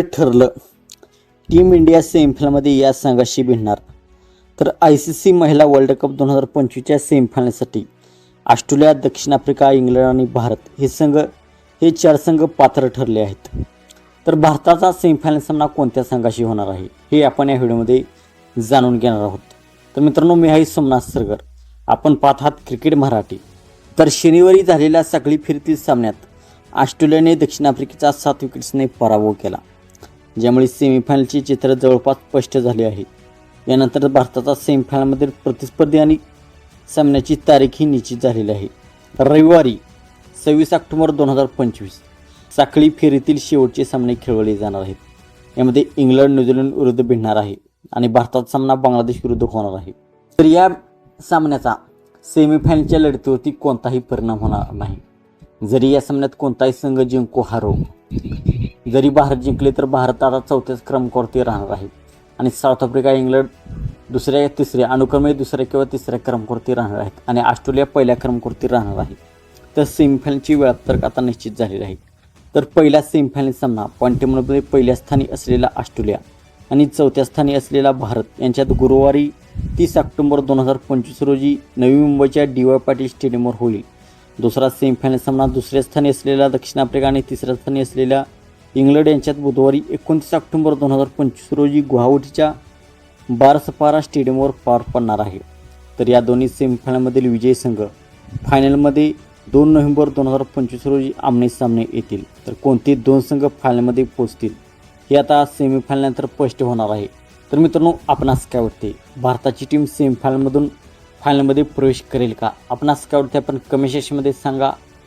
ठरलं. Team India सेमीफायनलमध्ये या संघाशी भिडणार. तर आय सी सी महिला वर्ल्ड कप दोन हजार पंचवीसच्या सेमीफायनलसाठी ऑस्ट्रेलिया दक्षिण आफ्रिका इंग्लंड आणि भारत हे संघ हे चार संघ पात्र ठरले आहेत. तर भारताचा सेमीफायनल सामना कोणत्या संघाशी होणार आहे? हे आपण या व्हिडिओमध्ये जाणून घेणार आहोत. तर मित्रांनो मी आहे सोमनाथ सरगर. आपण पाहत आहात क्रिकेट मराठी. तर शनिवारी झालेल्या सगळी फिरतील सामन्यात ऑस्ट्रेलियाने दक्षिण आफ्रिकेचा सात विकेट्सने पराभव केला. ज्यामुळे सेमीफायनलचे चित्र जवळपास स्पष्ट झाले आहे. यानंतर भारताचा सेमीफायनलमधील प्रतिस्पर्धी आणि सामन्याची तारीखही निश्चित झालेली आहे. रविवारी सव्वीस ऑक्टोबर दोन हजार पंचवीस साखळी फेरीतील शेवटचे सामने खेळवले जाणार आहेत. यामध्ये इंग्लंड न्यूझीलंड विरुद्ध भिडणार आहे आणि भारताचा सामना बांगलादेश विरुद्ध होणार आहे. तर या सामन्याचा सेमीफायनलच्या लढतीवरती कोणताही परिणाम होणार नाही. जरी या सामन्यात कोणताही संघ जिंको हारो जरी भारत जिंकले तर भारत आता चौथ्याच क्रमांकावरती राहणार आहे. आणि साऊथ आफ्रिका इंग्लंड दुसऱ्या तिसऱ्या अनुक्रमे दुसऱ्या किंवा तिसऱ्या क्रमांकावरती राहणार आहेत. आणि ऑस्ट्रेलिया पहिल्या क्रमांकावरती राहणार आहे. तर सेमीफायनलची वेळापत्रक आता निश्चित झालेली आहे. तर पहिला सेमीफायनल सामना पॉईंट टेबलमध्ये पहिल्या स्थानी असलेला ऑस्ट्रेलिया आणि चौथ्या स्थानी असलेला भारत यांच्यात गुरुवारी तीस ऑक्टोबर दोन हजार पंचवीस रोजी नवी मुंबईच्या डी वाय पाटील स्टेडियमवर होईल. दुसरा सेमीफायनल सामना दुसऱ्या स्थानी असलेला दक्षिण आफ्रिका आणि तिसऱ्या स्थानी असलेल्या इंग्लंड यांच्यात बुधवारी एकोणतीस ऑक्टोबर दोन हजार पंचवीस रोजी गुवाहाटीच्या बारसपारा स्टेडियमवर पार पडणार आहे. तर या दोन्ही सेमीफायनलमधील विजयी संघ फायनलमध्ये दोन नोव्हेंबर दोन हजार पंचवीस रोजी आमने सामने येतील. तर कोणते दोन संघ फायनलमध्ये पोहोचतील हे आता सेमीफायनलनंतर स्पष्ट होणार आहे. तर मित्रांनो आपणास काय वाटते? भारताची टीम सेमीफायनलमधून फायनलमध्ये प्रवेश करेल का? आपणास काय वाटते? आपण कमेंट सेक्शनमध्ये सांगा.